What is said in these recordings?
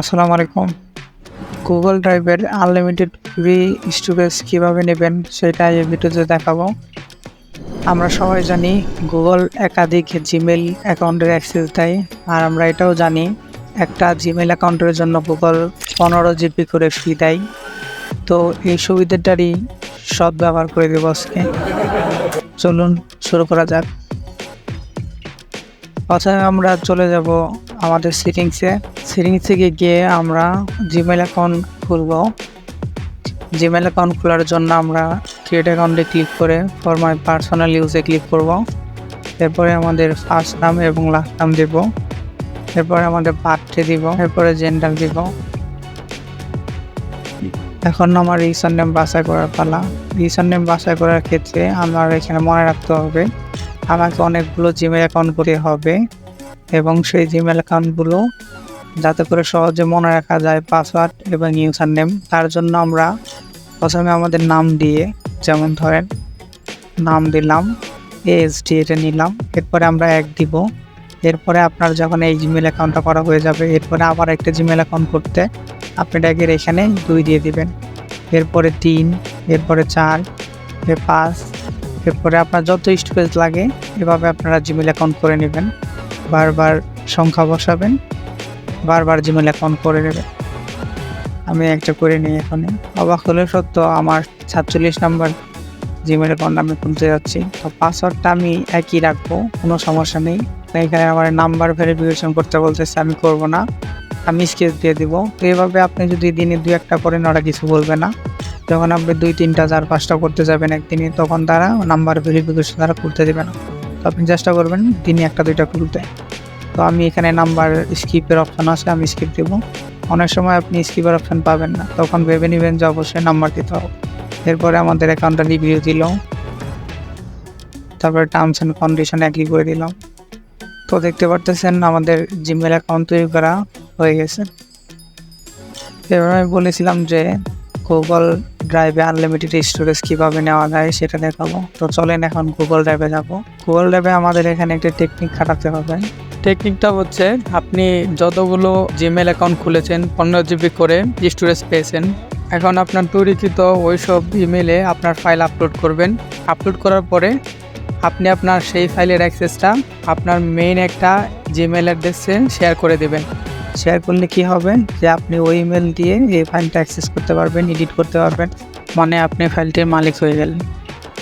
আসসালামু আলাইকুম। গুগল ড্রাইভের আনলিমিটেড ফ্রি স্টোরেজ কীভাবে নেবেন সেটা এই ভিডিওতে দেখাবো। আমরা সবাই জানি গুগল একাধিক জিমেল অ্যাকাউন্টের অ্যাক্সেস দেয়, আর আমরা এটাও জানি একটা জিমেল অ্যাকাউন্টের জন্য গুগল পনেরো জিবি করে ফি দেয়। তো এই সুবিধাটারই সৎ ব্যবহার করে দেবো আজকে। চলুন শুরু করা যাক। প্রথমে আমরা চলে যাব আমাদের সেটিংসে সেটিংস থেকে গিয়ে আমরা জিমেল অ্যাকাউন্ট খুলব। জিমেল অ্যাকাউন্ট খোলার জন্য আমরা ক্রিয়েট অ্যাকাউন্টে ক্লিক করে ফর মাই পার্সোনাল ইউজে ক্লিক করব। এরপরে আমাদের ফার্স্ট নাম এবং লাস্ট নাম দেব। এরপরে আমাদের বার্থডে দিব। এরপরে জেন্ডার দিব। এখন আমার রিসন নেম বাছাই করার পালা। রিসন নেম বাছাই করার ক্ষেত্রে আমার এখানে মনে রাখতে হবে, আমাকে অনেকগুলো জিমেল অ্যাকাউন্ট করতে হবে এবং সেই জিমেল অ্যাকাউন্টগুলো যাতে করে সহজে মনে রাখা যায় পাসওয়ার্ড এবং ইউজার নেম তার জন্য আমরা প্রথমে আমাদের নাম দিয়ে, যেমন ধরেন, নাম দিলাম এএসডি এটা নিলাম, এরপরে আমরা এক দিব। এরপরে আপনার যখন এই জিমেল অ্যাকাউন্টটা করা হয়ে যাবে, এরপরে আবার একটা জিমেল অ্যাকাউন্ট করতে আপনি ড্যাগের এখানে দুই দিয়ে দিবেন। এরপরে তিন, এরপরে চার এর পাঁচ, এরপরে আপনার যত স্টোরেজ লাগে, এভাবে আপনারা জিমেল অ্যাকাউন্ট করে নেবেন। বারবার সংখ্যা বসাবেন। বারবার জিমেল অ্যাকাউন্ট করে নেবেন আমি একটা করে নিই এখানে অবাক হলে সত্য, আমার সাতচল্লিশ নাম্বার জিমেল অ্যাকাউন্ট আমি খুলতে যাচ্ছি। তো পাসওয়ার্ডটা আমি একই রাখব, কোনো সমস্যা নেই। এখানে আমার নাম্বার ভেরিফিকেশন করতে বলতেছে, আমি করব না। আমি স্কেচ দিয়ে দিব। তো এভাবে আপনি যদি দিনে দু একটা করেন ওরা কিছু বলবে না। যখন আপনি দুই, তিনটা, চার, পাঁচটা করতে যাবেন একদিনে, তখন তারা নাম্বার ভেরিফিকেশন তারা করতে দেবে না। তো আপনি চেষ্টা করবেন দিনে একটা, দুইটা খুলতে। তো আমি এখানে নাম্বার স্কিপের অপশান আছে, আমি স্কিপ দেবো। অনেক সময় আপনি স্কিপের অপশান পাবেন না, তখন ভেবে নেবেন যে অবশ্যই নাম্বার দিতে হবে। এরপরে আমাদের অ্যাকাউন্টটা রিভিউ দিল তারপরে টার্মস অ্যান্ড কন্ডিশন একই করে দিলাম। তো দেখতে পারতেছেন আমাদের জিমেল অ্যাকাউন্ট তৈরি করা হয়ে গেছে। এবার আমি বলেছিলাম যে গুগল ড্রাইভে আনলিমিটেড স্টোরেজ কীভাবে নেওয়া যায় সেটা দেখাবো। তো চলেন এখন গুগল ড্রাইভে যাব। গুগল ড্রাইভে আমাদের এখানে একটা টেকনিক খাটাতে হবে। টেকনিকটা হচ্ছে আপনি যতগুলো জিমেল অ্যাকাউন্ট খুলেছেন, পনেরো জিবি করে স্টোরেজ পেয়েছেন। এখন আপনার তৈরিকৃত ওই সব ইমেলে আপনার ফাইল আপলোড করবেন। আপলোড করার পরে আপনি আপনার সেই ফাইলের অ্যাক্সেসটা আপনার মেইন একটা জিমেল অ্যাড্রেসে শেয়ার করে দেবেন। শেয়ার করলে কি হবে? যে আপনি ওই ইমেল দিয়ে এই ফাইলটা অ্যাক্সেস করতে পারবেন এডিট করতে পারবেন। মানে আপনি ফাইলটির মালিক হয়ে গেলেন।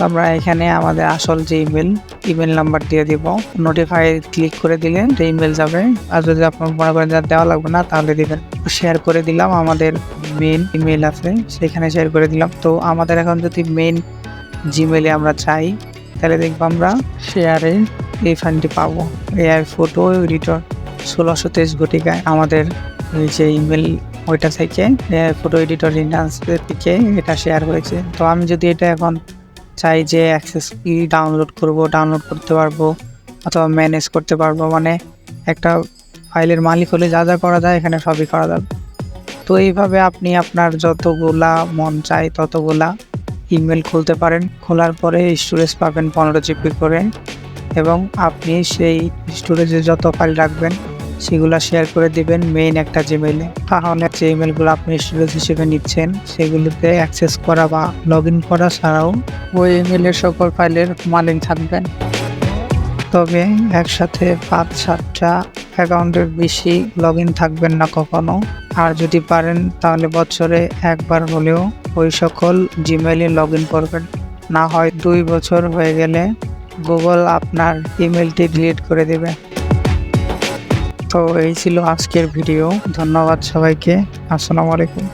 তো আমরা এখানে আমাদের আসল যে ইমেল ইমেল নাম্বার দিয়ে দিব। নোটিফাই ক্লিক করে দিলে যে ইমেল যাবে। আর যদি আপনার মনে করেন দেওয়া লাগবে না, তাহলে দিবেন। শেয়ার করে দিলাম, আমাদের মেন ইমেল আছে, সেখানে শেয়ার করে দিলাম। তো আমাদের এখন যদি মেন জিমেলে আমরা চাই, তাহলে দেখব আমরা শেয়ারে এই ফাইলটি পাবো। এআই ফটো এডিটর ষোলোশো তেইশ ঘটিকায় আমাদের যে ইমেল ওইটা থেকে ফটো এডিটর ইন্ডান্সের থেকে এটা শেয়ার হয়েছে। তো আমি যদি এটা এখন চাই যে অ্যাক্সেস কি ডাউনলোড করব ডাউনলোড করতে পারব অথবা ম্যানেজ করতে পারব। মানে একটা ফাইলের মালিক হলে যা যা করা যায় এখানে সবই করা যাবে। তো এইভাবে আপনি আপনার যতগুলা মন চাই ততগুলা ইমেল খুলতে পারেন। খোলার পরে স্টোরেজ পাবেন পনেরো জিবি করে। এবং আপনি সেই স্টোরেজে যত ফাইল রাখবেন সেগুলো শেয়ার করে দিবেন মেইন একটা জিমেইলে তাহলে যে ইমেলগুলো আপনি স্টোরেজ হিসেবে নিচ্ছেন, সেগুলোতে অ্যাক্সেস করা বা লগ ইন করা ছাড়াও ওই ইমেলের সকল ফাইলের মালিক থাকবেন। তবে একসাথে পাঁচ, সাতটা অ্যাকাউন্টের বেশি লগ ইন থাকবেন না কখনো। আর যদি পারেন, তাহলে বছরে একবার হলেও ওই সকল জিমেইলে লগ ইন করবেন। না হয় দুই বছর হয়ে গেলে গুগল আপনার ইমেলটি ডিলিট করে দেবে। তো এই ছিল আজকের ভিডিও। ধন্যবাদ সবাইকে। আসসালামু আলাইকুম।